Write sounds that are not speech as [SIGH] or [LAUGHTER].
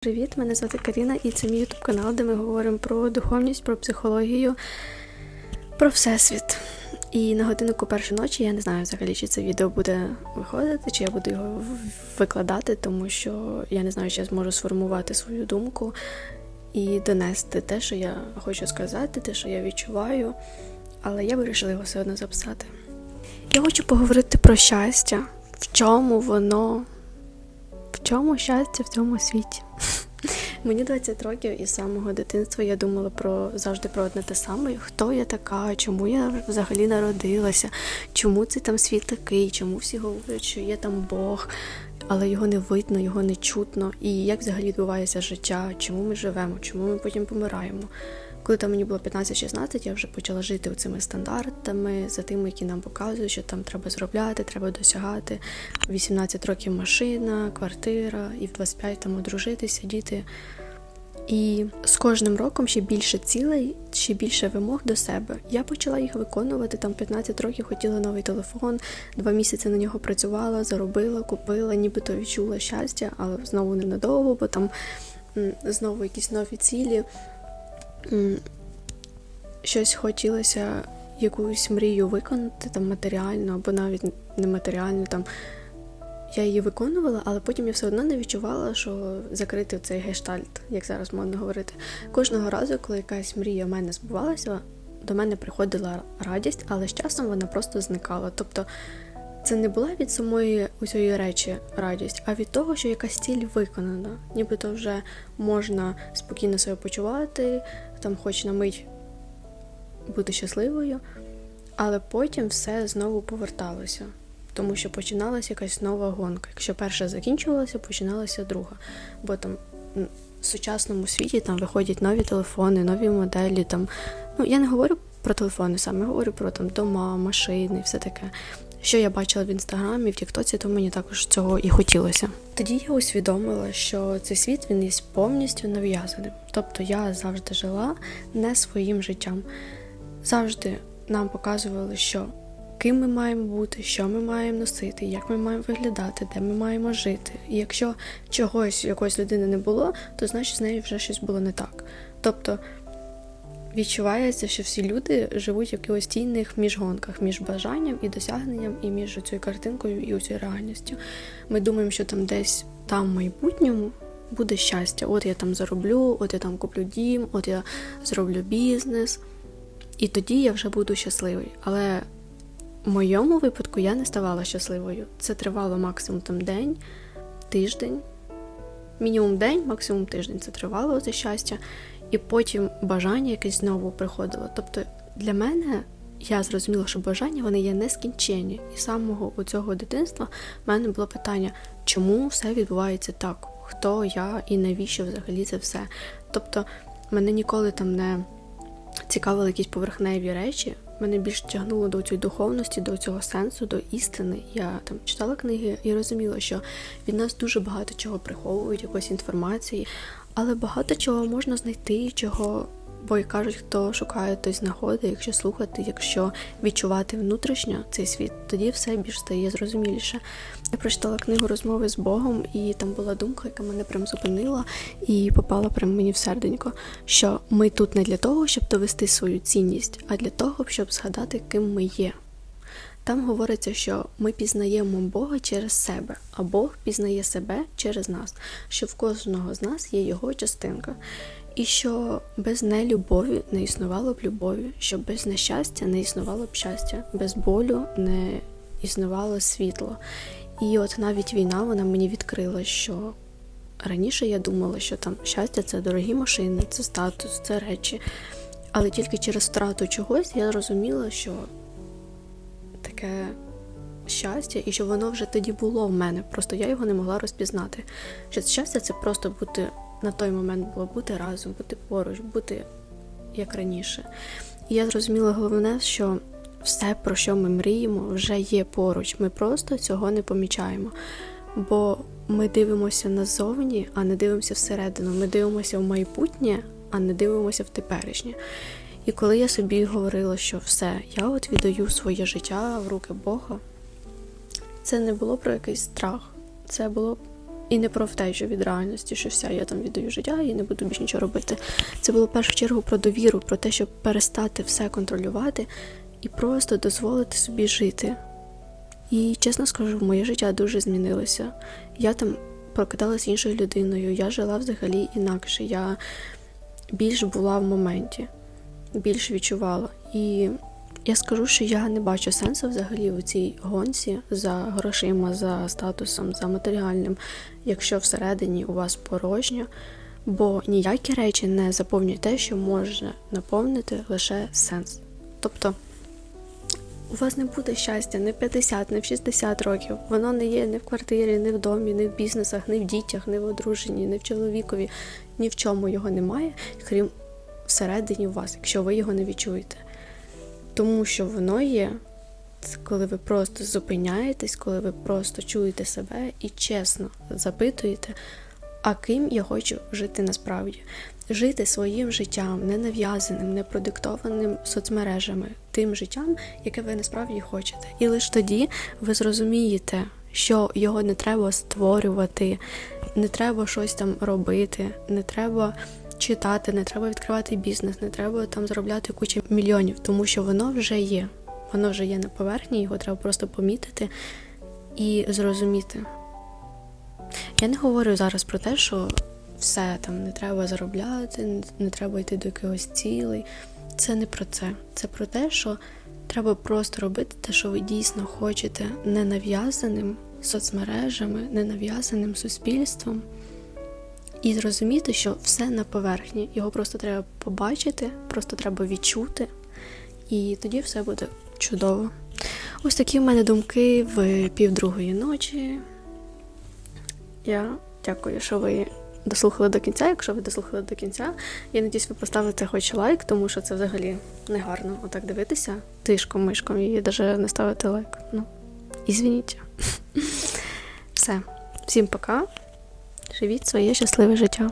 Привіт, мене звати Каріна, і це мій ютуб канал, де ми говоримо про духовність, про психологію, про всесвіт. І на годинку першої ночі я не знаю взагалі, чи це відео буде виходити, чи я буду його викладати, тому що я не знаю, чи я зможу сформувати свою думку і донести те, що я хочу сказати, те, що я відчуваю. Але я вирішила його все одно записати. Я хочу поговорити про щастя, в чому воно, чому щастя в цьому світі. [LAUGHS] Мені 20 років і з самого дитинства я думала про завжди про одне те саме. Хто я така, чому я взагалі народилася, чому цей там світ такий, чому всі говорять, що є там Бог, але його не видно, його не чутно. І як взагалі відбувається життя, чому ми живемо, чому ми потім помираємо. Коли там мені було 15-16, я вже почала жити цими стандартами, за тими, які нам показують, що там треба зробляти, треба досягати. 18 років машина, квартира, і в 25 там одружитися, діти. І з кожним роком ще більше цілей, ще більше вимог до себе. Я почала їх виконувати. Там 15 років хотіла новий телефон, два місяці на нього працювала, заробила, купила, нібито відчула щастя, але знову ненадовго, бо там знову якісь нові цілі. Щось хотілося якусь мрію виконати там матеріально або навіть нематеріально. Там я її виконувала, але потім я все одно не відчувала, що закрити цей гештальт, як зараз модно говорити. Кожного разу, коли якась мрія в мене збувалася, до мене приходила радість, але з часом вона просто зникала. Тобто це не була від самої усієї речі радість, а від того, що якась ціль виконана. Нібито вже можна спокійно себе почувати, там хоч на мить бути щасливою, але потім все знову поверталося тому що починалася якась нова гонка. Якщо перша закінчувалася, починалася друга. Бо там в сучасному світі там виходять нові телефони, нові моделі. Там, ну я не говорю про телефони саме, говорю про там дома, машини, все таке. Що я бачила в інстаграмі, в Тіктоці, то мені також цього і хотілося. Тоді я усвідомила, що цей світ він є повністю нав'язаним. Тобто я завжди жила не своїм життям. Завжди нам показували, що ким ми маємо бути, що ми маємо носити, як ми маємо виглядати, де ми маємо жити. І якщо чогось якоїсь людини не було, то значить з нею вже щось було не так. Тобто відчувається, що всі люди живуть в якихось стійних міжгонках між бажанням і досягненням, і між цією картинкою і цією реальністю. Ми думаємо, що там десь там в майбутньому буде щастя. От я там зароблю, от я там куплю дім, от я зроблю бізнес. І тоді я вже буду щасливий. Але в моєму випадку я не ставала щасливою. Це тривало максимум там день, тиждень, мінімум день, максимум тиждень. Це тривало це щастя, і потім бажання якесь знову приходило. Тобто для мене я зрозуміла, що бажання вони є нескінченні. І з самого у цього дитинства в мене було питання, чому все відбувається так? Хто я і навіщо взагалі це все? Тобто мене ніколи там не цікавили якісь поверхневі речі. Мене більш тягнуло до цієї духовності, до цього сенсу, до істини. Я там читала книги і розуміла, що від нас дуже багато чого приховують, якоїсь інформації, але багато чого можна знайти, чого, бо як кажуть, хто шукає, той знаходить, якщо слухати, якщо відчувати внутрішньо цей світ, тоді все більш стає зрозуміліше. Я прочитала книгу розмови з Богом, і там була думка, яка мене прям зупинила і попала прям мені в серденько, що ми тут не для того, щоб довести свою цінність, а для того, щоб згадати, ким ми є. Там говориться, що ми пізнаємо Бога через себе, а Бог пізнає себе через нас, що в кожного з нас є його частинка, і що без нелюбові не існувало б любові, що без нещастя не існувало б щастя, без болю не існувало світло. І от навіть війна вона мені відкрила, що раніше я думала, що там щастя це дорогі машини, це статус, це речі. Але тільки через втрату чогось я зрозуміла, що таке щастя, і що воно вже тоді було в мене. Просто я його не могла розпізнати. Що щастя це просто бути на той момент було бути разом, бути поруч, бути як раніше. І я зрозуміла головне, що все, про що ми мріємо, вже є поруч. Ми просто цього не помічаємо. Бо ми дивимося назовні, а не дивимося всередину. Ми дивимося в майбутнє, а не дивимося в теперішнє. І коли я собі говорила, що все, я от віддаю своє життя в руки Бога, це не було про якийсь страх, це було І не про втечу від реальності, що все, я там віддаю життя і не буду більше нічого робити. Це було в першу чергу про довіру, про те, щоб перестати все контролювати і просто дозволити собі жити. І чесно скажу, моє життя дуже змінилося. Я там прокидалася іншою людиною, я жила взагалі інакше. Я більш була в моменті, більш відчувала. І я скажу, що я не бачу сенсу взагалі у цій гонці за грошима, за статусом, за матеріальним, якщо всередині у вас порожньо, бо ніякі речі не заповнюють те, що може наповнити лише сенс. Тобто у вас не буде щастя не в 50, не в 60 років. Воно не є ні в квартирі, ні в домі, ні в бізнесах, ні в дітях, ні в одруженні, ні в чоловікові. Ні в чому його немає, крім всередині вас, якщо ви його не відчуєте. Тому що воно є, це коли ви просто зупиняєтесь, коли ви просто чуєте себе і чесно запитуєте, а ким я хочу жити насправді. Жити своїм життям, не нав'язаним, не продиктованим соцмережами, тим життям, яке ви насправді хочете. І лише тоді ви зрозумієте, що його не треба створювати, не треба щось там робити, не треба читати, не треба відкривати бізнес, не треба там заробляти кучу мільйонів, тому що воно вже є. Воно вже є на поверхні, його треба просто помітити і зрозуміти. Я не говорю зараз про те, що все там не треба заробляти, не- треба йти до якихось цілей. Це не про це. Це про те, що треба просто робити те, що ви дійсно хочете, не нав'язаним соцмережами, не нав'язаним суспільством. І зрозуміти, що все на поверхні. Його просто треба побачити, просто треба відчути, і тоді все буде чудово. Ось такі в мене думки в півдругої ночі. Я дякую, що ви дослухали до кінця. Якщо ви дослухали до кінця, я надіюсь, ви поставите хоч лайк, тому що це взагалі не гарно отак дивитися тишком мишком і навіть не ставити лайк. Ну, ізвініть. [LAUGHS] Все. Всім пока. Живіть своє щасливе життя.